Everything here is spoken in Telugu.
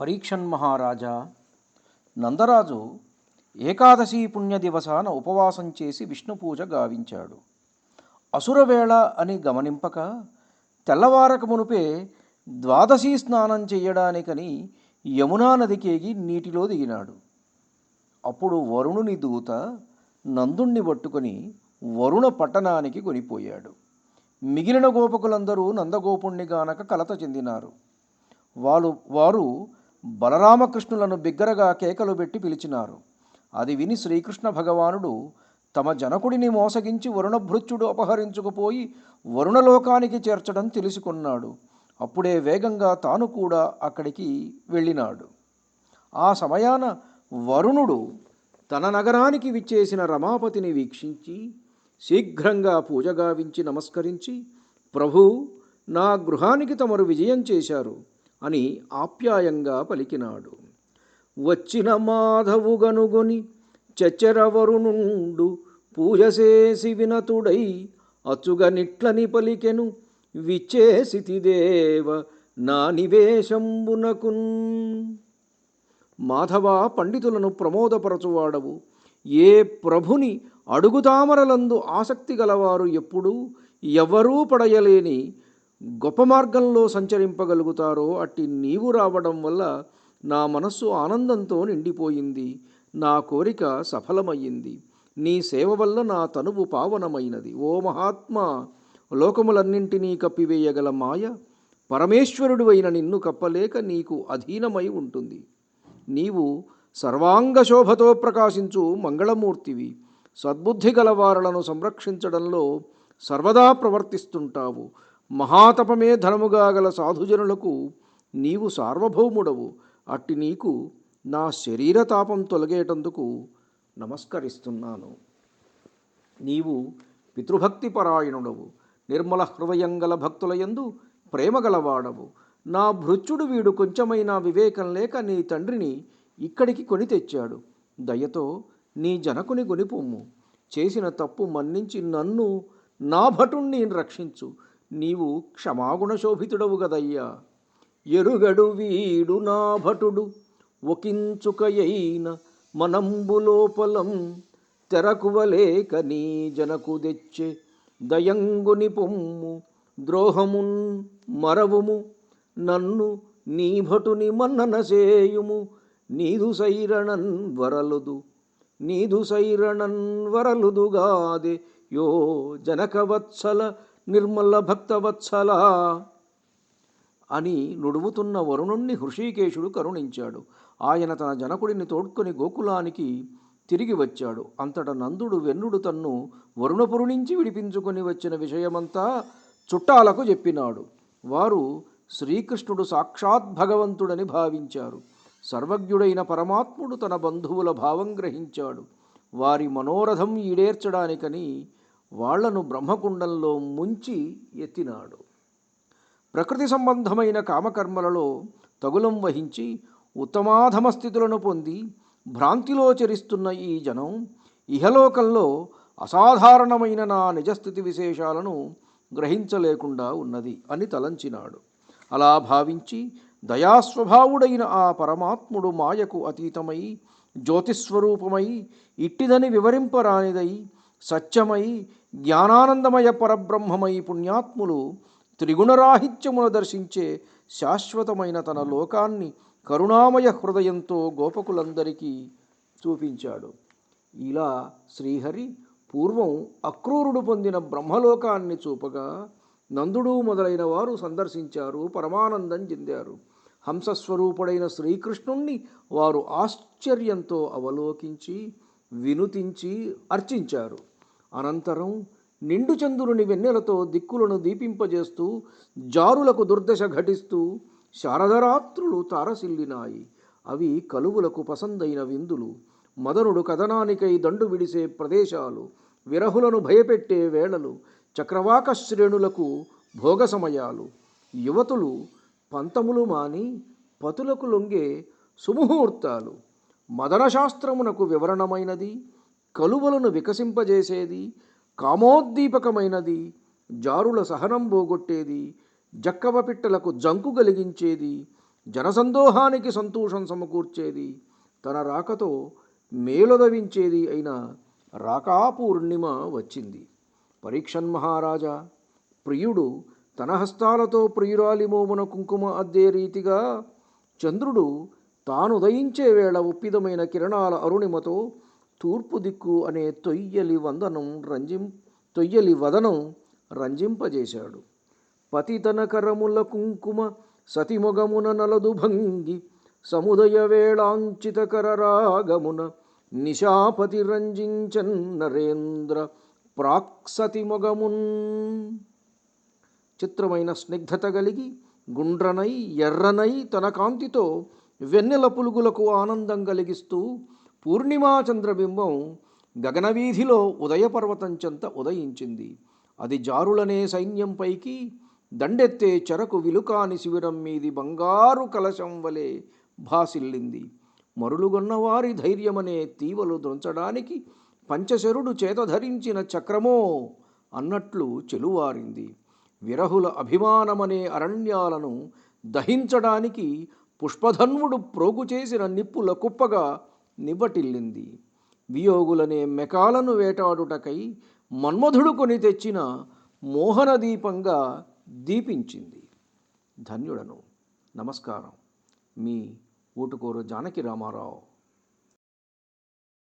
పరీక్షన్ మహారాజా నందరాజు ఏకాదశి పుణ్య దివసాన ఉపవాసం చేసి విష్ణు పూజ గావించాడు. అసురవేళ అని గమనింపక తెల్లవారక మునుపే ద్వాదశి స్నానం చేయడానికని యమునా నదికేగి నీటిలో దిగినాడు. అప్పుడు వరుణుని దూత నందుణ్ణి పట్టుకొని వరుణ పట్టణానికి కొనిపోయాడు. మిగిలిన గోపకులందరూ నందగోపుణ్ణి గానక కలత చెందినారు. వారు వారు బలరామకృష్ణులను బిగ్గరగా కేకలు పెట్టి పిలిచినారు. అది విని శ్రీకృష్ణ భగవానుడు తమ జనకుడిని మోసగించి వరుణభృత్యుడు అపహరించుకుపోయి వరుణలోకానికి చేర్చడం తెలుసుకున్నాడు. అప్పుడే వేగంగా తాను కూడా అక్కడికి వెళ్ళినాడు. ఆ సమయాన వరుణుడు తన నగరానికి విచ్చేసిన రమాపతిని వీక్షించి శీఘ్రంగా పూజగావించి నమస్కరించి ప్రభు నా గృహానికి తమరు విజయం చేశారు. అని ఆప్యాయంగా పలికినాడు. వచ్చిన మాధవు గనుగొని చచ్చరవరునుండు పూజ చేసి వినతుడై అచ్చుగనిట్లని పలికెను విచ్చేసితిదేవ నా నివేశంబునకున్ మాధవ పండితులను ప్రమోదపరచువాడవు. ఏ ప్రభుని అడుగుతామరలందు ఆసక్తి గలవారు ఎప్పుడూ? ఎవరూ పడయలేని గొప్ప మార్గంలో సంచరింపగలుగుతారో అట్టి నీవు రావడం వల్ల నా మనస్సు ఆనందంతో నిండిపోయింది నా కోరిక సఫలమయ్యింది. నీ సేవ వల్ల నా తనువు పావనమైనది. ఓ మహాత్మా లోకములన్నింటినీ కప్పివేయగల మాయ పరమేశ్వరుడు అయిన నిన్ను కప్పలేక నీకు అధీనమై ఉంటుంది. నీవు సర్వాంగ శోభతో ప్రకాశించు మంగళమూర్తివి. సద్బుద్ధి గలవారలను సంరక్షించడంలో సర్వదా ప్రవర్తిస్తుంటావు. మహాతపమే ధనముగా గల సాధుజనులకు నీవు సార్వభౌముడవు. అట్టి నీకు నా శరీర తాపం తొలగేటందుకు నమస్కరిస్తున్నాను. నీవు పితృభక్తి పరాయణుడవు నిర్మల హృదయం గల భక్తులయందు ప్రేమ గలవాడవు నా భృత్యుడు వీడు కొంచెమైనా వివేకం లేక నీ తండ్రిని ఇక్కడికి కొని తెచ్చాడు. దయతో నీ జనకుని గొనిపొమ్ము చేసిన తప్పు మన్నించి నన్ను నా భటుణ్ణి రక్షించు. నీవు క్షమాగుణ శోభితుడవు గదయ్యా ఎరుగడు వీడు నా భటుడు ఒకించుకయైన మనంబులోపలం తెరకువలేక నీ జనకు తెచ్చే దయంగుని పొమ్ము ద్రోహమున్ మరవుము నన్ను నీ భటుని మన్నన సేయుము నీదు సైరణన్ వరలుదు నీదు సైరణన్ వరలుదుగాదే. యో జనకవత్సల నిర్మల భక్తవత్సల అని నుడువుతున్న వరుణుణ్ణి హృషీకేశుడు కరుణించాడు. ఆయన తన జనకుడిని తోడ్కొని గోకులానికి తిరిగి వచ్చాడు. అంతట నందుడు వెన్నుడు తన్ను వరుణపురు నుంచి విడిపించుకొని వచ్చిన విషయమంతా చుట్టాలకు చెప్పినాడు. వారు శ్రీకృష్ణుడు సాక్షాత్ భగవంతుడని భావించారు. సర్వజ్ఞుడైన పరమాత్ముడు తన బంధువుల భావం గ్రహించాడు. వారి మనోరథం ఈడేర్చడానికని వాళ్ళను బ్రహ్మకుండంలో ముంచి ఎత్తినాడు. ప్రకృతి సంబంధమైన కామకర్మలలో తగులం వహించి ఉత్తమాధమ స్థితులను పొంది భ్రాంతిలో చరిస్తున్న ఈ జనం ఇహలోకంలో అసాధారణమైన నా నిజస్థితి విశేషాలను గ్రహించలేకుండా ఉన్నది అని తలంచినాడు. అలా భావించి దయాస్వభావుడైన ఆ పరమాత్ముడు మాయకు అతీతమై జ్యోతిస్వరూపమై ఇట్టిదని వివరింపరానిదై సత్యమై జ్ఞానానందమయ పరబ్రహ్మమై పుణ్యాత్ములు త్రిగుణరాహిత్యమును దర్శించే శాశ్వతమైన తన లోకాన్ని కరుణామయ హృదయంతో గోపకులందరికీ చూపించాడు. ఇలా శ్రీహరి పూర్వం అక్రూరుడు పొందిన బ్రహ్మలోకాన్ని చూపగా నందుడు మొదలైన వారు సందర్శించారు పరమానందం చెందారు. హంసస్వరూపుడైన శ్రీకృష్ణుణ్ణి వారు ఆశ్చర్యంతో అవలోకించి వినుతించి అర్చించారు. అనంతరం నిండు చంద్రుని వెన్నెలతో దిక్కులను దీపింపజేస్తూ జారులకు దుర్దశ ఘటిస్తూ శారదరాత్రులు తారసిల్లినాయి. అవి కలువులకు పసందైన విందులు. మదనుడు కథనానికై దండు విడిసే ప్రదేశాలు. విరహులను భయపెట్టే వేళలు. చక్రవాక శ్రేణులకు భోగ సమయాలు యువతులు పంతములు మాని పతులకు లొంగే సుముహూర్తాలు. మదనశాస్త్రమునకు వివరణమైనది. కలువలను వికసింపజేసేది కామోద్దీపకమైనది జారుల సహనం పోగొట్టేది జక్కవ పిట్టలకు జంకు కలిగించేది జనసందోహానికి సంతోషం సమకూర్చేది తన రాకతో మేలుదవించేది అయిన రాకాపూర్ణిమ వచ్చింది. పరీక్షన్ మహారాజా ప్రియుడు తన హస్తాలతో ప్రియురాలి మోమున కుంకుమ అద్దే రీతిగా చంద్రుడు తానుదయించే వేళ ఉప్పిదమైన కిరణాల అరుణిమతో తూర్పు దిక్కు అనే తొయ్యలి వందనం రంజిం తొయ్యలి వదనం రంజింపజేశాడు. పతితన కరముల కుంకుమ సతిమొగమున నలదు భంగి సముదయ వేళాంచితకర రాగమున నిశాపతి రంజించన్ నరేంద్ర ప్రాక్సతిమొగమున్ చిత్రమైన స్నిగ్ధత కలిగి గుండ్రనై ఎర్రనై తన కాంతితో వెన్నెల పులుగులకు ఆనందం కలిగిస్తూ పూర్ణిమా చంద్రబింబం గగనవీధిలో ఉదయపర్వతంచంత ఉదయించింది. అది జారులనే సైన్యంపైకి దండెత్తే చెరకు విలుకాని శిబిరం మీది బంగారు కలశం వలె భాసిల్లింది. మరులుగొన్నవారి ధైర్యమనే తీవలు దొంచడానికి పంచశరుడు చేత ధరించిన చక్రమో అన్నట్లు చెలువారింది. విరహుల అభిమానమనే అరణ్యాలను దహించడానికి పుష్పధన్వుడు ప్రోగు చేసిన నిప్పుల కుప్పగా నివ్వటిల్లింది. వియోగులనే మెకాలను వేటాడుటకై మన్మధుడు కొని తెచ్చిన మోహన దీపంగా దీపించింది. ధన్యుడను. నమస్కారం. మీ ఓటుకోరు జానకి రామారావు.